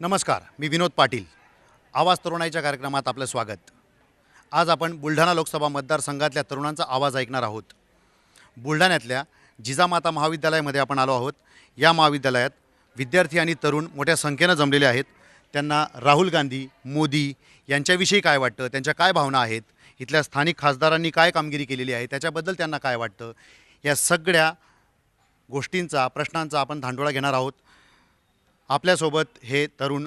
नमस्कार मी विनोद पाटील. आवाज तरुणाईच्या कार्यक्रमात आपलं स्वागत. आज आपण बुलढाणा लोकसभा मतदारसंघातल्या तरुणांचा आवाज ऐकणार आहोत. बुलढाण्यातल्या जिजामाता महाविद्यालयामध्ये आपण आलो आहोत. या महाविद्यालयात विद्यार्थी आणि तरुण मोठ्या संख्येनं जमलेले आहेत. त्यांना राहुल गांधी मोदी यांच्याविषयी काय वाटतं? त्यांच्या काय भावना आहेत? इथल्या स्थानिक खासदारांनी काय कामगिरी केलेली आहे? त्याच्याबद्दल त्यांना काय वाटतं? या सगळ्या गोष्टींचा प्रश्नांचा आपण धांडोळा घेणार आहोत. आपल्यासोबत हे तरुण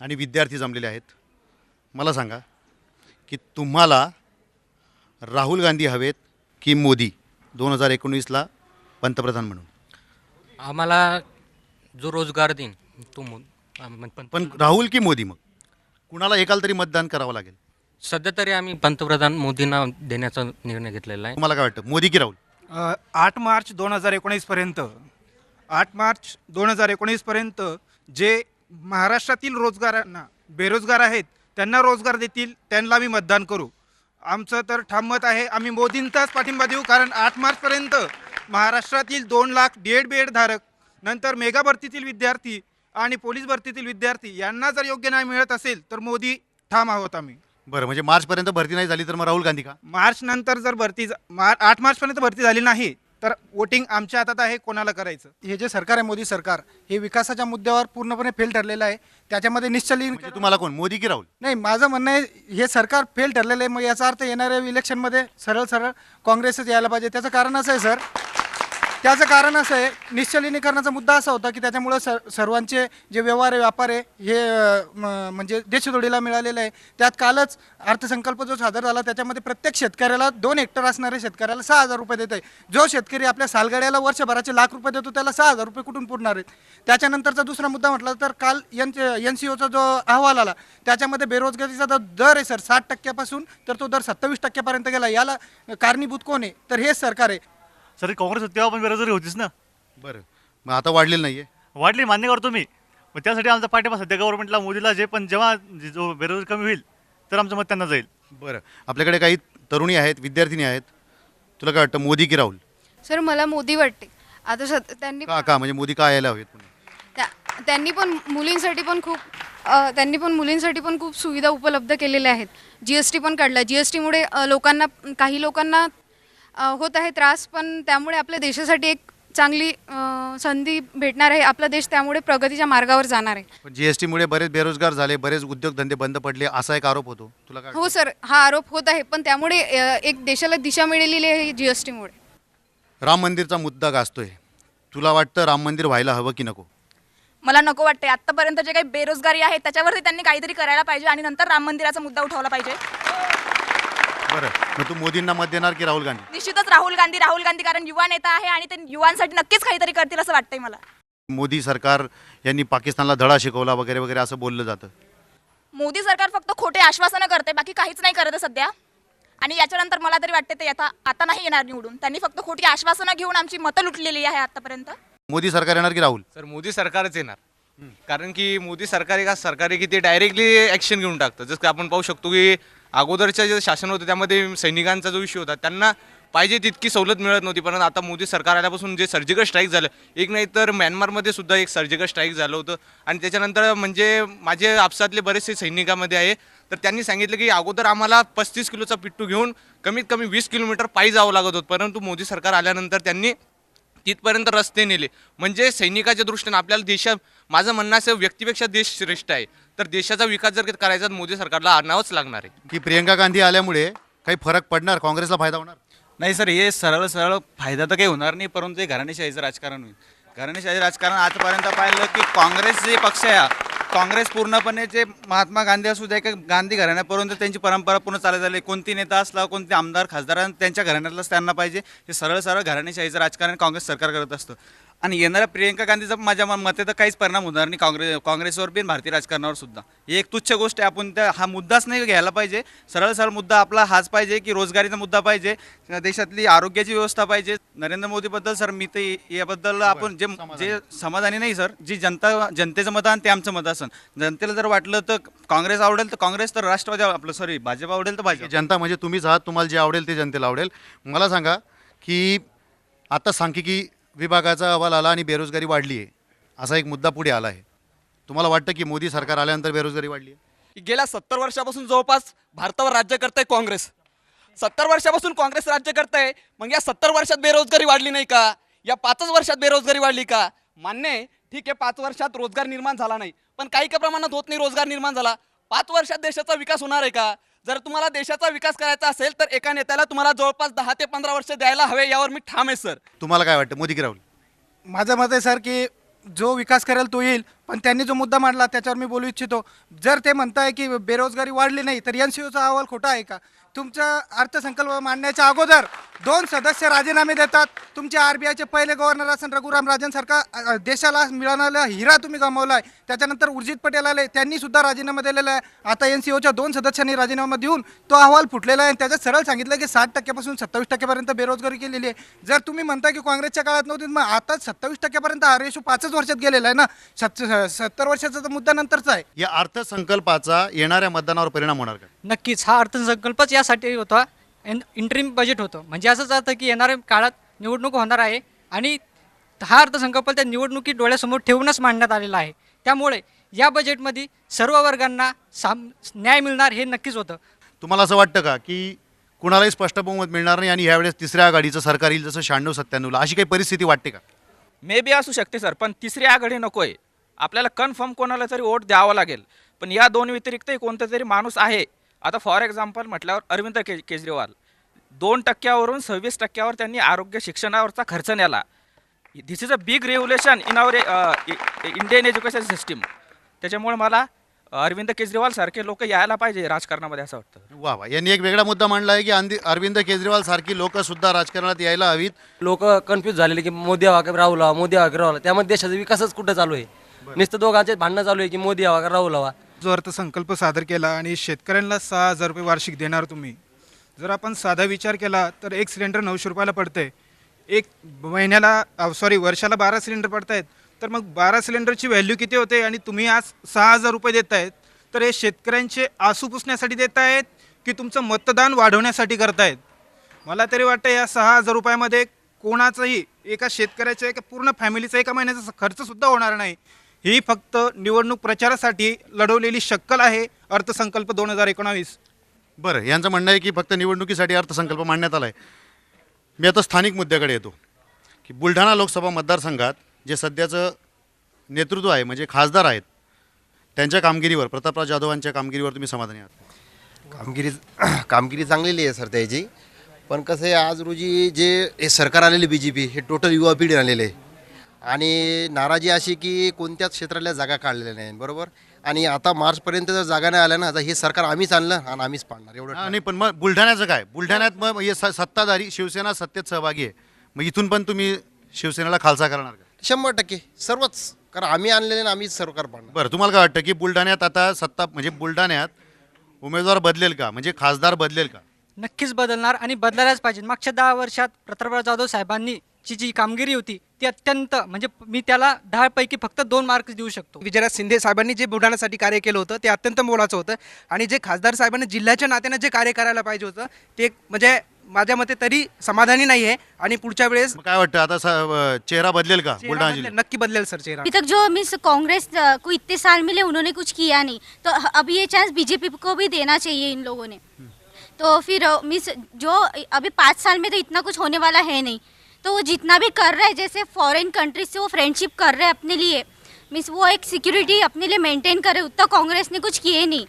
आणि विद्यार्थी जमलेले आहेत. मला सांगा की तुम्हाला राहुल गांधी हवेत की मोदी? दोन हजार एकोणीसला पंतप्रधान म्हणून. आम्हाला जो रोजगार देईन तो मो- आम- पण पण राहुल की मोदी मग? कुणाला एकाला तरी मतदान करावं लागेल? सध्या तरी आम्ही पंतप्रधान मोदींना देण्याचा निर्णय घेतलेला आहे. तुम्हाला काय वाटतं? मोदी की राहुल? आठ मार्च दोन हजार एकोणीसपर्यंत आठ मार्च दोन हजार एकोणीसपर्यंत जे महाराष्ट्रातील रोजगारांना बेरोजगार आहेत त्यांना रोजगार देतील त्यांना आम्ही मतदान करू. आमचं तर ठाम मत आहे आम्ही मोदींचाच पाठिंबा देऊ कारण आठ मार्चपर्यंत महाराष्ट्रातील दोन lakh D Ed B Ed धारक नंतर मेगा भरतीतील विद्यार्थी आणि पोलीस भरतीतील विद्यार्थी यांना जर योग्य न्याय मिळत असेल तर मोदी ठाम आहोत आम्ही. बरं म्हणजे मार्चपर्यंत भरती नाही झाली तर मग राहुल गांधी का? मार्च नंतर जर भरती मार आठ मार्चपर्यंत भरती झाली नाही तर वोटिंग आमच्या हातात आहे कोणाला करायचं? हे जे सरकार आहे मोदी सरकार हे विकासाच्या मुद्द्यावर पूर्णपणे फेल ठरलेलं आहे. त्याच्यामध्ये निश्चलीन म्हणजे तुम्हाला कोण मोदी की राहुल? नाही माझं म्हणणं आहे हे सरकार फेल ठरलेलं आहे. मग याचा अर्थ येणाऱ्या इलेक्शनमध्ये सरळ सरळ काँग्रेसच यायला पाहिजे. त्याचं कारण असं आहे सर त्याचं कारण असं आहे निश्चलीनीकरणाचा मुद्दा असा होता की त्याच्यामुळं सर सर्वांचे जे व्यवहार आहे व्यापार आहे हे म- म्हणजे देशदोडीला मिळालेलं आहे. त्यात कालच अर्थसंकल्प जो सादर झाला त्याच्यामध्ये प्रत्येक शेतकऱ्याला दोन हेक्टर असणाऱ्या शेतकऱ्याला सहा हजार रुपये देत आहे जो शेतकरी आपल्या सालगाड्याला वर्षभराचे लाख रुपये देतो त्याला सहा हजार रुपये कुठून पुरणार आहेत? त्याच्यानंतरचा दुसरा मुद्दा म्हटला तर काल एन एन सी ओचा जो अहवाल आला त्याच्यामध्ये बेरोजगारीचा जो दर आहे सर साठ टक्क्यापासून तर तो दर सत्तावीस टक्क्यापर्यंत गेला. याला कारणीभूत कोण आहे? तर हेच सरकार आहे. सर काँग्रेस होती तेव्हा पण बेरोजगारी होतीच ना? बरं. मग आता वाढलेलं नाही आहे वाढली मान्य करतो मी. मग त्यासाठी आमचा पाठिंबा सध्या गव्हर्नमेंटला मोदीला जे पण जेव्हा जे- जो बेरोजगारी कमी होईल तर आमचं मत त्यांना जाईल. बरं. आपल्याकडे काही तरुणी आहेत विद्यार्थिनी आहेत. तुला काय वाटतं मोदी की राहुल? सर मला मोदी वाटते. आता सत त्यांनी का का? म्हणजे मोदी का यायला हवेत? त्या- त्यांनी पण मुलींसाठी पण खूप अ, त्यांनी पण मुलींसाठी पण खूप सुविधा उपलब्ध केलेल्या आहेत. जी एस टी पण काढला. जी एस टीमुळे लोकांना काही लोकांना होत आहे त्रास पण त्यामुळे आपल्या देशासाठी एक चांगली संधी भेटणार आहे. आपला देश त्यामुळे प्रगतीच्या मार्गावर जाणार आहे. पण जीएसटीमुळे बरेच बेरोजगार झाले बरेच उद्योगधंदे बंद पडले असा एक आरोप होतो. तुला काय हो सर हा आरोप होत आहे पण त्यामुळे अ, एक देशाला दिशा मिळालेली आहे जी एस टीमुळे वाटतं? राम मंदिरचा मुद्दा गाजतोय. तुला वाटतं राम मंदिर व्हायला हवं की नको? मला नको वाटते आतापर्यंत जे काही बेरोजगारी आहे त्याच्यावरती त्यांनी काहीतरी करायला पाहिजे आणि नंतर राम मंदिराचा मुद्दा उठवला पाहिजे. बरं. मग तू मोदींना मत देणार की राहुल गांधी? निश्चितच राहुल गांधी राहुल गांधी कारण युवा नेता आहे आणि ते युवांसाठी नक्कीच काहीतरी करतील असं वाटतंय मला. मोदी सरकार यांनी पाकिस्तानला धडा शिकवला वगैरे वगैरे असं बोललं जातं. मोदी सरकार फक्त खोटे आश्वासनं करते बाकी काहीच नाही करत आहे सध्या. आणि याच्यानंतर मला तरी वाटते ते आता आता नाही येणार निवडून. त्यांनी फक्त खोटी आश्वासनं घेऊन आमची मतं लुटलेली आहे आतापर्यंत. मोदी सरकार येणार की राहुल? सर मोदी सरकारच येणार. कारण की मोदी सरकार एक असं सरकार आहे की ते डायरेक्टली ॲक्शन घेऊन टाकतं. जसं की आपण पाहू शकतो की अगोदरच्या जे शासन होतं त्यामध्ये सैनिकांचा जो विषय होता त्यांना पाहिजे तितकी सवलत मिळत नव्हती. परंतु आता मोदी सरकार आल्यापासून जे सर्जिकल स्ट्राईक झालं एक नाही तर म्यानमारमध्ये सुद्धा एक सर्जिकल स्ट्राईक झालं होतं. आणि त्याच्यानंतर म्हणजे माझे आपसातले बरेचसे सैनिकामध्ये आहे तर त्यांनी सांगितलं की अगोदर आम्हाला पस्तीस किलोचा पिट्टू घेऊन कमीत कमी वीस किलोमीटर पायी जावं लागत होतं. परंतु मोदी सरकार आल्यानंतर त्यांनी तिथपर्यंत रस्ते नेले. म्हणजे सैनिकाच्या दृष्टीने आपल्याला देशा माझं म्हणणं असं व्यक्तीपेक्षा देश श्रेष्ठ आहे. तर देशाचा विकास जर करायचा तर मोदी सरकारला आणावंच लागणार आहे. की प्रियंका गांधी आल्यामुळे काही फरक पडणार काँग्रेसला फायदा होणार? नाही सर हे सरळ सरळ फायदा तर काही होणार नाही परंतु हे घराणेशाहीचं राजकारण होईल. घराणेशाही राजकारण आतापर्यंत पाहिलं की काँग्रेस जे पक्ष आहे हा, काँग्रेस पूर्णपणे जे महात्मा गांधी असू द्या की गांधी घराण्यापर्यंत त्यांची परंपरा पूर्ण चालत झाली कोणती नेता असला कोणते आमदार खासदार त्यांच्या घराण्यातलंच त्यांना पाहिजे. हे सरळ सरळ घराणेशाहीचं राजकारण काँग्रेस सरकार करत असतं. आणि येणाऱ्या प्रियंका गांधीचा माझ्या मते तर काहीच परिणाम होणार नाही. काँग्रेस काँग्रेसवर बी आणि भारतीय राजकारणावर सुद्धा. ही एक तुच्छ गोष्ट आहे. आपण त्या हा मुद्दाच नाही घ्यायला पाहिजे. सरळ सरळ मुद्दा आपला हाच पाहिजे की रोजगारीचा मुद्दा पाहिजे. देशातली आरोग्याची व्यवस्था पाहिजे. नरेंद्र मोदीबद्दल सर मी ते याबद्दल आपण जे जे समाधानी नाही सर जी जनता जनतेचं मत आणि ते आमचं मत असन. जनतेला जर वाटलं तर काँग्रेस आवडेल तर काँग्रेस तर राष्ट्रवादी आपलं सॉरी भाजप आवडेल तर भाजप. जनता म्हणजे तुम्हीच आहात. तुम्हाला जे आवडेल ते जनतेला आवडेल. मला सांगा की आता सांख्यिकी विभागाचा अहवाल आला आणि बेरोजगारी वाढली आहे असा एक मुद्दा पुढे आला आहे. तुम्हाला वाटतं की मोदी सरकार आल्यानंतर बेरोजगारी वाढली आहे? गेल्या सत्तर वर्षापासून जवळपास भारतावर राज्य करतंय काँग्रेस. सत्तर वर्षापासून काँग्रेस राज्य करतंय मग या सत्तर वर्षात बेरोजगारी वाढली नाही का? या पाचच वर्षात बेरोजगारी वाढली का? मान्य आहे ठीक आहे पाच वर्षात रोजगार निर्माण झाला नाही पण काही का प्रमाणात होत नाही रोजगार निर्माण झाला. पाच वर्षात देशाचा विकास होणार आहे का? जर तुम्हाला देशाचा विकास करायचा असेल तर एका नेत्याला तुम्हाला जवळपास दहा ते पंधरा वर्ष द्यायला हवे यावर मी ठाम आहे सर. तुम्हाला काय वाटतं? मोदी की राहुल. माझं मत आहे सर की जो विकास करेल तो येईल. पण त्यांनी जो मुद्दा मांडला त्याच्यावर मी बोलू इच्छितो. जर ते म्हणताय की बेरोजगारी वाढली नाही तर एन सी ओचा अहवाल खोटा आहे का? तुमचा अर्थसंकल्प मांडण्याच्या अगोदर दोन सदस्य राजीनामे देतात. तुमचे आर बी आयचे पहिले गव्हर्नर असन रघुराम राजनसारखा देशाला मिळणारा हिरा तुम्ही गमावला आहे त्याच्यानंतर उर्जित पटेल आले त्यांनी सुद्धा राजीनामा दिलेला आहे. आता एन सी ओच्या दोन सदस्यांनी राजीनामा देऊन तो अहवाल फुटलेला आहे. आणि त्याच्यात सरळ सांगितलं की साठ टक्क्यापासून सत्तावीस टक्क्यापर्यंत बेरोजगारी केलेली आहे. जर तुम्ही म्हणता की काँग्रेसच्या काळात नव्हती मग आता सत्तावीस टक्क्यापर्यंत हा रेशो पाचच वर्षात गेलेला आहे ना? सत सत्तर वर्षाचा तर मुद्दा नंतरचा आहे. या अर्थसंकल्पाचा येणाऱ्या मतदानावर परिणाम होणार का? नक्कीच हा अर्थसंकल्पच यासाठी होता. इंटरिम बजेट होतं. म्हणजे असंच अर्थ की येणाऱ्या काळात निवडणूक होणार आहे आणि हा अर्थसंकल्प त्या निवडणुकी डोळ्यासमोर ठेवूनच मांडण्यात आलेला आहे. त्यामुळे या बजेटमध्ये सर्व वर्गांना साम न्याय मिळणार हे नक्कीच होतं. तुम्हाला असं वाटतं का की कुणालाही स्पष्ट बहुमत मिळणार नाही आणि यावेळेस तिसऱ्या आघाडीचं सरकार येईल जसं शहाण्णव सत्त्याण्णवला? अशी काही परिस्थिती वाटते का? मे बी असू शकते सर पण तिसरी आघाडी नको आहे आपल्याला कन्फर्म कोणाला तरी वोट द्यावा लागेल. पण या दोन व्यतिरिक्तही कोणता तरी माणूस आहे. आता फॉर एक्झाम्पल म्हटल्यावर अरविंद के केजरीवाल. दोन टक्क्यावरून सव्वीस टक्क्यावर त्यांनी आरोग्य शिक्षणावरचा खर्च नेला. This is a big revolution in our Indian education system त्याच्यामुळे मला अरविंद केजरीवाल सारखे लोक यायला पाहिजे राजकारणामध्ये असं वाटतं. वा वा. यांनी एक वेगळा मुद्दा मांडला आहे की अंदी- अरविंद केजरीवाल सारखी लोक सुद्धा राजकारणात यायला हवीत. लोक कन्फ्यूज झालेले की मोदी हवा राहुल हवा मोदी हवा राहुल. त्यामध्ये देशाचा विकासच कुठं चालू आहे? नुसतं दोघांचे भांडणं चालू आहे की मोदी हवा का राहुल हवा? जो अर्थसंकल्प सादर केला आणि शेतकऱ्यांना सहा हजार रुपये वार्षिक देणार तुम्ही. जर आपण साधा विचार केला तर एक सिलेंडर नऊशे रुपयाला पडते एक महिन्याला सॉरी वर्षाला बारा सिलेंडर पडत आहेत तर मग बारा सिलेंडरची व्हॅल्यू किती होते आणि तुम्ही आज सहा हजार रुपये देत आहेत तर हे शेतकऱ्यांचे आसू पुसण्यासाठी देत आहेत की तुमचं मतदान वाढवण्यासाठी करतायत? मला तरी वाटतं या सहा हजार रुपयामध्ये कोणाचाही एका शेतकऱ्याच्या एका पूर्ण फॅमिलीचा एका महिन्याचा खर्चसुद्धा होणार नाही. ही फक्त निवडणूक प्रचारासाठी लढवलेली शक्कल आहे अर्थसंकल्प दोन हजार एकोणावीस. बरं यांचं म्हणणं आहे की फक्त निवडणुकीसाठी अर्थसंकल्प मांडण्यात आला आहे मी आता स्थानिक मुद्द्याकडे येतो. की बुलढाणा लोकसभा मतदारसंघात जे सध्याचं नेतृत्व आहे म्हणजे खासदार आहेत त्यांच्या कामगिरीवर प्रतापराव जाधवांच्या कामगिरीवर तुम्ही समाधानी आहात? कामगिरी कामगिरी चांगलेली आहे सर त्याची. पण कसं आहे आज रोजी जे हे सरकार आलेले बी जे पी हे टोटल युवा पिढी आलेले आहे. आणि नाराजी अशी की कोणत्याच क्षेत्रातल्या जागा काढलेल्या नाही बरोबर? आणि आता मार्चपर्यंत जर जागा नाही आल्या ना तर हे सरकार आम्हीच आणलं आणि आम्हीच पाडणार एवढं हा, नाही पण मग बुलढाण्याचं काय? बुलढाण्यात मग हे स- सत्ताधारी शिवसेना सत्तेत सहभागी आहे. मग इथून पण तुम्ही शिवसेनेला खालसा करणार का? शंभर टक्के. सर्वच. कारण आम्ही आणलेले आणि आम्हीच सरकार पाडणार बरं तुम्हाला काय वाटतं की बुलढाण्यात आता सत्ता म्हणजे बुलढाण्यात उमेदवार बदलेल का? म्हणजे खासदार बदलेल का? नक्कीच बदलणार आणि बदलायलाच पाहिजे. मागच्या दहा वर्षात प्रतापराव जाधव साहेबांनी ची जी कामगिरी होती ती अत्यंत म्हणजे मी त्याला दहापैकी फक्त दोन मार्क्स देऊ शकतो. विजयराज शिंदे साहेबांनी जे बुलढाण्यासाठी कार्य केलं होतं ते अत्यंत मोलाचं होतं. आणि जे खासदार साहेबांनी जिल्ह्याच्या नात्यानं जे कार्य करायला पाहिजे होतं ते म्हणजे माझ्या मते तरी समाधानी नाही आहे. आणि पुढच्या वेळेस मग काय वाटतं आता स- अं, चेहरा बदलेल का बुलढाणा जिल्ह्यात? नक्की बदलेल सर चेहरा. अभी तक जो मीन्स कांग्रेस अ, को इतने साल मिले उन्होंने कुछ किया नहीं. तो ह- अभी ये चांस बीजेपी को भी देना चाहिए इन लोगों ने. तो फिर मीन्स जो अभी पाँच साल में तो इतना कुछ होने वाला है नहीं. तो वो जितना भी कर रहे हैं जैसे फॉरेन कंट्रीज से वो फ्रेंडशिप कर रहे हैं अपने लिए मीन्स वो एक सिक्योरिटी अपने लिए मेंटेन कर रहे हैं, उतना कांग्रेस ने कुछ किए नहीं।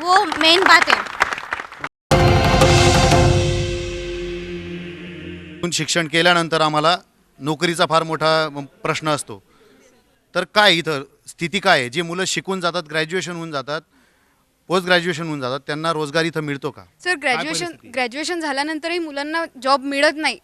वो मेन बात है। शिक्षण केल्यानंतर आम्हाला नोकरीचा फार मोठा प्रश्न असतो. तर काय इथं? स्थिती काय आहे? जी मुलं शिकून जातात ग्रॅज्युएशन होऊन जातात पोस्ट ग्रॅज्युएशन होऊन जातात त्यांना रोजगार इथं मिळतो का? सर ग्रॅज्युएशन ग्रॅज्युएशन झाल्यानंतरही मुलांना जॉब मिळत नाही.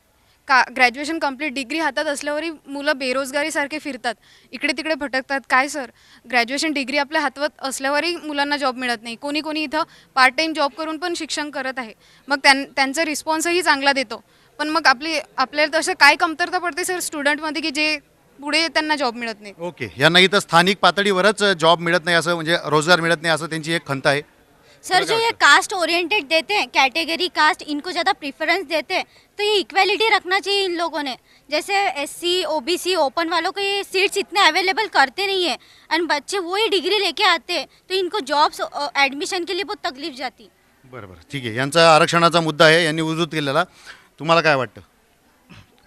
का ग्रॅज्युएशन कंप्लीट डिग्री हातात असल्यावरही मुलं बेरोजगारीसारखे फिरतात. इकडे तिकडे भटकतात. काय सर ग्रॅज्युएशन डिग्री आपल्या हातवत असल्यावरही मुलांना जॉब मिळत नाही. कोणी कोणी इथं पार्ट टाईम जॉब करून पण शिक्षण करत आहे. मग त्यां त्यांचा रिस्पॉन्सही चांगला देतो. पण मग आपली आपल्याला तसं काय कमतरता पडते सर स्टुडंटमध्ये की जे पुढे त्यांना जॉब मिळत नाही? ओके यांना इथं स्थानिक पातळीवरच जॉब मिळत नाही असं म्हणजे रोजगार मिळत नाही असं त्यांची एक खंत आहे. सर जो ये कास्ट ओरिएंटेड देते हैं कैटेगरी कास्ट इनको ज़्यादा प्रेफरेंस देते हैं तो ये इक्वालिटी रखना चाहिए इन लोगों ने। जैसे S C O B C open वालों को ये सीट्स इतने अवेलेबल करते नहीं है एंड बच्चे वही डिग्री लेके आते हैं तो इनको जॉब्स एडमिशन के लिए बहुत तकलीफ जाती। बरं बरं ठीक आहे. यांचा आरक्षणाचा मुद्दा आहे यांनी उद्धृत केलेला. तुम्हाला काय वाटतं?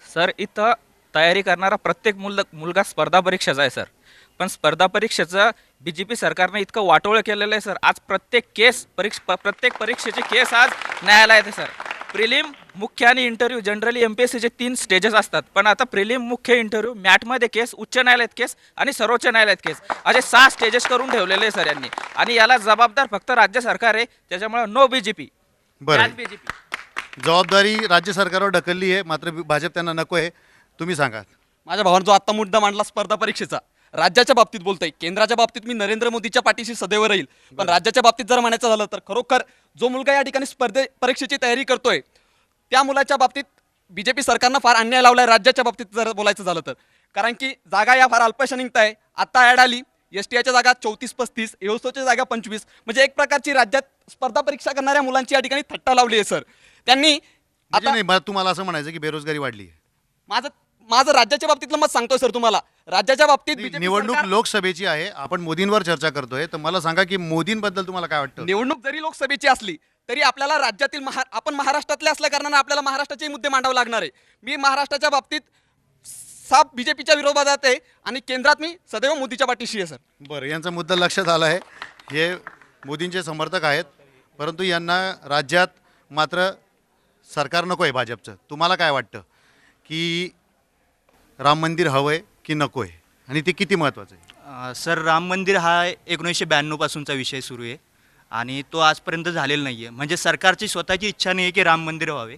सर इथं तयारी करणारा प्रत्येक मुल मुलगा स्पर्धा परीक्षाचा आहे सर. पण स्पर्धा परीक्षेचं बी जे पी सरकारनं इतकं वाटोळं केलेलं आहे सर. आज प्रत्येक केस परीक्ष प्रत्येक परीक्षेचे केस आज न्यायालयात आहे सर. प्रिलिम मुख्य आणि interview generally M P S सीचे तीन स्टेजेस असतात. पण आता प्रिलिम मुख्य इंटरव्ह्यू मॅटमध्ये केस उच्च न्यायालयात केस आणि सर्वोच्च न्यायालयात केस. असे सहा स्टेजेस करून ठेवलेले आहे सर यांनी. आणि याला जबाबदार फक्त राज्य सरकार आहे. त्याच्यामुळे नो बी जे पी बरं. बी जे पी जबाबदारी राज्य सरकारवर ढकलली आहे मात्र भाजप त्यांना नको आहे. तुम्ही सांगा. माझ्या भावानं जो आत्ता मुद्दा मांडला स्पर्धा परीक्षेचा राज्याच्या बाबतीत बोलतोय. केंद्राच्या बाबतीत मी नरेंद्र मोदीच्या पाठीशी सदैव राहील. पण राज्याच्या बाबतीत जर म्हणायचं झालं तर खरोखर जो मुलगा या ठिकाणी स्पर्धे परीक्षेची तयारी करतोय त्या मुलाच्या बाबतीत बी जे पी सरकारनं फार अन्याय लावलाय राज्याच्या बाबतीत जर बोलायचं झालं तर. कारण की जागा या फार अल्पशा निघत आहे. आता ॲड आली एस टी आयच्या जागा चौतीस पस्तीस एओसोच्या जागा पंचवीस. म्हणजे एक प्रकारची राज्यात स्पर्धा परीक्षा करणाऱ्या मुलांची या ठिकाणी थट्टा लावली आहे सर. त्यांनी म्हणजे नाही मला तुम्हाला असं म्हणायचं की बेरोजगारी वाढली आहे. माझं माझं राज्याच्या बाबतीतलं मत सांगतोय सर तुम्हाला. राज्याच्या बाबतीत BJP निवडणूक सरकार- लोकसभेची आहे. आपण मोदींवर चर्चा करतोय. तर मला सांगा की मोदींबद्दल तुम्हाला काय वाटतं? निवडणूक जरी लोकसभेची असली तरी आपल्याला राज्यातील महा आपण महाराष्ट्रातले असल्या कारणाने आपल्याला महाराष्ट्राचे मुद्दे मांडावे लागणार आहे. मी महाराष्ट्राच्या बाबतीत साफ बीजेपीच्या विरोधात आहे आणि केंद्रात मी सदैव मोदीच्या पाठीशी आहे सर. बरं यांचा मुद्दा लक्षात आला आहे. हे मोदींचे समर्थक आहेत. परंतु यांना राज्यात मात्र सरकार नको आहे भाजपचं. तुम्हाला काय वाटतं? की राम मंदिर हवं आहे की नको आहे आणि ते किती महत्त्वाचं आहे? अ, सर राम मंदिर हा एकोणीसशे ब्याण्णवपासूनचा विषय सुरू आहे आणि तो आजपर्यंत झालेला नाही आहे म्हणजे सरकारची स्वतःची इच्छा नाही आहे की राम मंदिर व्हावे.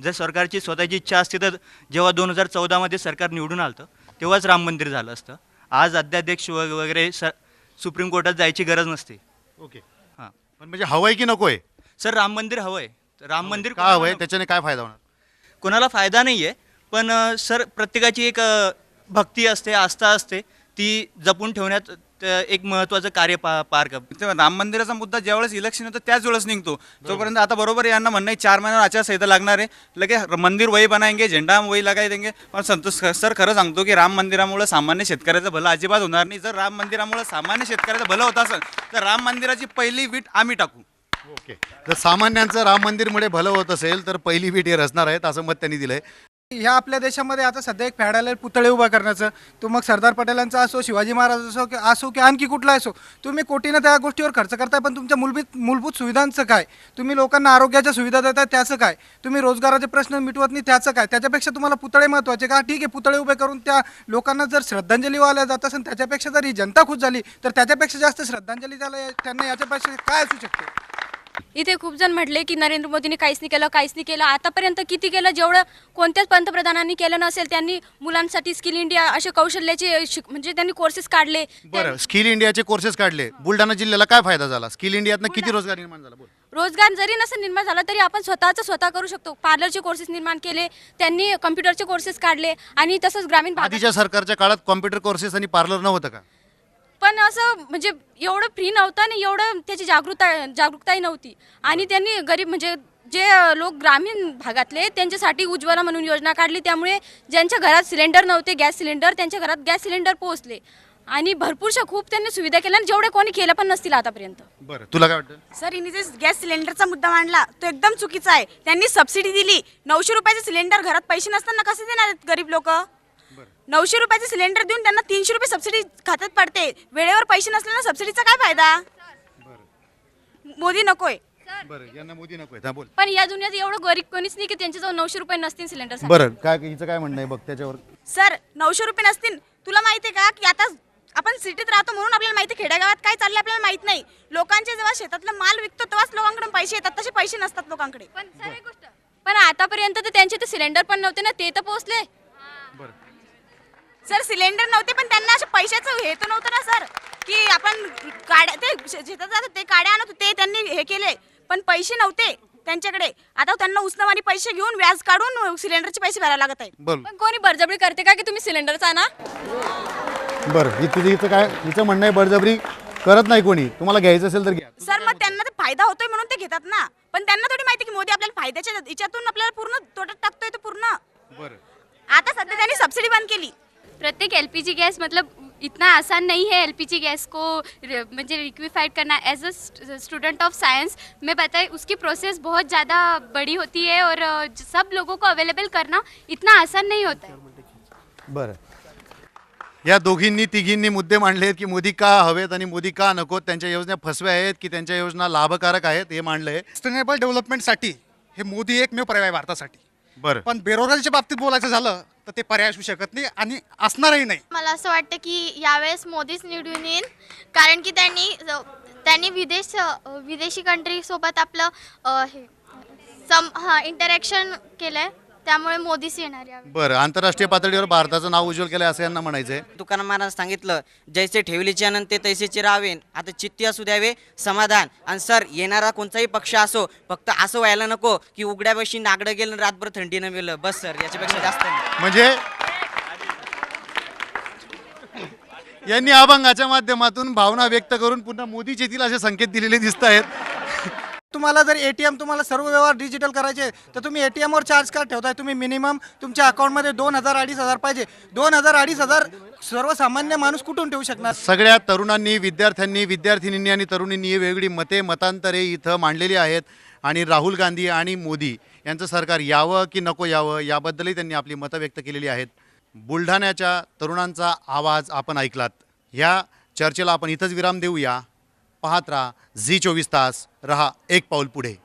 जर सरकारची स्वतःची इच्छा असती तर जेव्हा दोन हजार चौदामध्ये सरकार निवडून आलं होतं तेव्हाच राम मंदिर झालं असतं. आज अध्यादेश वग- वगैरे स सुप्रीम कोर्टात जायची गरज नसते. ओके. हां. पण म्हणजे हवं आहे की नको आहे सर राम मंदिर हवं आहे राम मंदिर का हवं आहे त्याच्याने काय फायदा होणार? कोणाला फायदा नाही आहे पण सर प्रत्येकाची एक भक्ती असते आस्था असते. ती जपून ठेवण्यात एक महत्त्वाचं कार्य पा पार करते तेव्हा राम मंदिराचा मुद्दा ज्यावेळेस इलेक्शन येतं त्याच वेळेस निघतो. तोपर्यंत आता बरोबर यांना म्हणणं आहे चार महिन्यावर आचारसंहिता लागणार आहे. लगे मंदिर वही बनाएंगे झेंडा हम वही लगाई देंगे. पण संतोष सर खरं सांगतो की राम मंदिरामुळे सामान्य शेतकऱ्याचं भलं अजिबात होणार नाही. जर राम मंदिरामुळे सामान्य शेतकऱ्याचं भलं होत असेल तर राम मंदिराची पहिली वीट आम्ही टाकू. ओके. जर सामान्यांचं राम मंदिरमुळे भलं होत असेल तर पहिली बीट हे रचणार आहेत असं मत त्यांनी दिलंय. ह्या आपल्या देशामध्ये आता सध्या एक फॅडायला पुतळे उभा करण्याचं. तो मग सरदार पटेलांचा असो शिवाजी महाराज असो की असो की आणखी कुठला असो तुम्ही कोटीनं त्या गोष्टीवर खर्च करताय पण तुमच्या मूलभूत मूलभूत सुविधांचं काय? तुम्ही लोकांना आरोग्याच्या सुविधा देताय त्याचं काय? तुम्ही रोजगाराचे प्रश्न मिटवत नाही त्याचं काय? त्याच्यापेक्षा तुम्हाला पुतळे महत्त्वाचे का? ठीक आहे पुतळे उभे करून त्या लोकांना जर श्रद्धांजली वाहिल्या जात असेल त्याच्यापेक्षा जर ही जनता खुश झाली तर त्याच्यापेक्षा जास्त श्रद्धांजली त्याला त्यांना याच्यापेक्षा काय असू शकते? इथे खूप जण म्हटले की नरेंद्र मोदींनी काहीच नाही केलं काहीच नाही केलं. आतापर्यंत किती केलं? जेवढं कोणत्याच पंतप्रधानांनी केलं नसेल त्यांनी मुलांसाठी स्किल इंडिया असे कौशल्याचे शिक म्हणजे त्यांनी कोर्सेस काढले. बरं स्किल इंडियाचे कोर्सेस काढले. बुलढाणा जिल्ह्याला काय फायदा झाला? स्किल इंडियातनं किती रोजगार निर्माण झाला? बोल. रोजगार जरी नसेल निर्माण झाला तरी आपण स्वतःचं स्वतः करू शकतो. पार्लरचे कोर्सेस निर्माण केले त्यांनी कम्प्युटरचे कोर्सेस काढले आणि तसंच ग्रामीण भागात आधीच्या सरकारच्या काळात कॉम्प्युटर कोर्सेस आणि पार्लर नव्हतं का? पण असं म्हणजे एवढं फ्री नव्हतं आणि एवढं त्याची जागृता जागरूकताही नव्हती. आणि त्यांनी गरीब म्हणजे जे लोक ग्रामीण भागातले त्यांच्यासाठी उज्ज्वला म्हणून योजना काढली. त्यामुळे ज्यांच्या घरात सिलेंडर नव्हते गॅस सिलेंडर त्यांच्या घरात गॅस सिलेंडर पोहोचले. आणि भरपूरशा खूप त्यांनी सुविधा केल्या आणि जेवढे कोणी केलं पण नसतील आतापर्यंत. बरं तुला काय वाटतं? सर हिने जे गॅस सिलेंडरचा मुद्दा मांडला तो एकदम चुकीचा आहे. त्यांनी सबसिडी दिली. नऊशे रुपयाचे सिलेंडर घरात पैसे नसताना कसे देणार आहेत गरीब लोक? नऊशे रुपयाचे सिलेंडर देऊन त्यांना तीनशे रुपये सबसिडी खात्यात पडते. वेळेवर पैसे नसल्यानं सबसिडीचा काय फायदा? मोदी नकोय. बरं यांना मोदी नको बोल. पण या दुनियात एवढं गरीब कोणीच नाही की त्यांच्याजवळ नऊशे रुपये नसतील सिलेंडर बरं काय हिचं काय म्हणणं आहे? बघ त्याच्यावर. सर नऊशे रुपये नसतील. तुला माहिती आहे का की आता आपण सिटीत राहतो म्हणून आपल्याला माहिती आहे, खेडेगावात काय चाललंय आपल्याला माहीत नाही. लोकांचे जेव्हा शेतातला माल विकतो तेव्हाच लोकांकडून पैसे येतात. तसे पैसे नसतात लोकांकडे. पण आतापर्यंत तर त्यांचे ते सिलेंडर पण नव्हते ना ते तर पोहोचले. सर सिलेंडर नव्हते पण त्यांना असे पैशाचं हे तर नव्हतं ना सर की आपण काड्या ते शेतात जातात ते काड्या आणत होते त्यांनी हे केले पण पैसे नव्हते त्यांच्याकडे. आता त्यांना उस्नवानी पैसे घेऊन व्याज काढून सिलेंडरचे पैसे भरावे लागत आहेत. बोल पण कोणी बळजबरी करते का की तुम्ही सिलेंडरचा आणा? बरं हिचं हिचं काय हिचं म्हणणं आहे बळजबरी करत नाही कोणी. तुम्हाला घ्यायचं असेल तर घ्या. सर मग त्यांना तर फायदा फायदा होतोय म्हणून ते घेतात ना. पण त्यांना थोडी माहिती की मोदी आपल्याला फायद्याच्या याच्यातून आपल्याला पूर्ण तोट्यात टाकतोय तो पूर्ण. बरं. आता सध्या त्यांनी सबसिडी बंद केली. प्रत्येक एलपीजी गैस मतलब इतना आसान नहीं है एलपीजी गैस को र- म्हणजे लिक्विफाइड करना. As a student of science मैं बताए उसकी प्रोसेस बहुत ज़्यादा बड़ी होती है और सब लोगों को अवेलेबल करना इतना आसान नहीं होता है. बरं. या दोघींनी तिघींनी मुद्दे मांडले आहेत की मोदी का हवेत आणि मोदी का नकोत त्यांच्या योजना फसव्या आहेत की त्यांच्या योजना लाभकारक आहेत हे मांडलंय. सस्टेनेबल डेव्हलपमेंटसाठी हे मोदी एकमेव पर्याय आहे भारतासाठी. बरं. पण बेरोजगारीच्या बाबतीत बोलायचं झालं तर ते पर्याय असू शकत नाही आणि असणारही नाही. मला असं वाटतं की यावेळेस मोदीच निवडून येईल. कारण की त्यांनी त्यांनी विदेश विदेशी कंट्रीसोबत आपलं अ, हे सम हां इंटरॅक्शन केलं आहे त्यामुळे मोदीच येणार यावेळी. बरं आंतरराष्ट्रीय पातळीवर भारताचं नाव उज्ज्वल केलं असं यांना म्हणायचंय. तुकाराम महाराज सांगितलं जैसे ठेवलीचे अनंत ते तैसेचे राहावे आता चित्ती असू द्यावे समाधान. आणि सर येणारा कोणताही पक्ष असो फक्त असं व्हायला नको की उघड्यापाशी नागडं गेलं आणि रातभर थंडीनं गेलं बस सर याच्यापेक्षा जास्त नाही. म्हणजे यांनी अभंगाच्या माध्यमातून भावना व्यक्त करून पुन्हा मोदीच येतील असे संकेत दिलेले दिसत आहेत तुम्हाला जर एटीएम तुम्हाला सर्व व्यवहार डिजिटल करायचे तर तुम्ही ए टी एमवर चार्ज का ठेवताय? तुम्ही मिनिमम तुमच्या अकाउंटमध्ये दोन हजार अडीच हजार पाहिजे. दोन हजार अडीच हजार सर्वसामान्य माणूस कुठून ठेवू शकणार? सगळ्या तरुणांनी विद्यार्थ्यांनी विद्यार्थिनींनी आणि तरुणींनी वेगळी मते मतांतरे इथं मांडलेली आहेत. आणि राहुल गांधी आणि मोदी यांचं सरकार यावं की नको यावं याबद्दलही त्यांनी आपली मतं व्यक्त केलेली आहेत. बुलढाण्याच्या तरुणांचा आवाज आपण ऐकलात. ह्या चर्चेला आपण इथंच विराम देऊया. पाहत राहा. झी चोवीस तास. रहा एक पाऊल पुढे.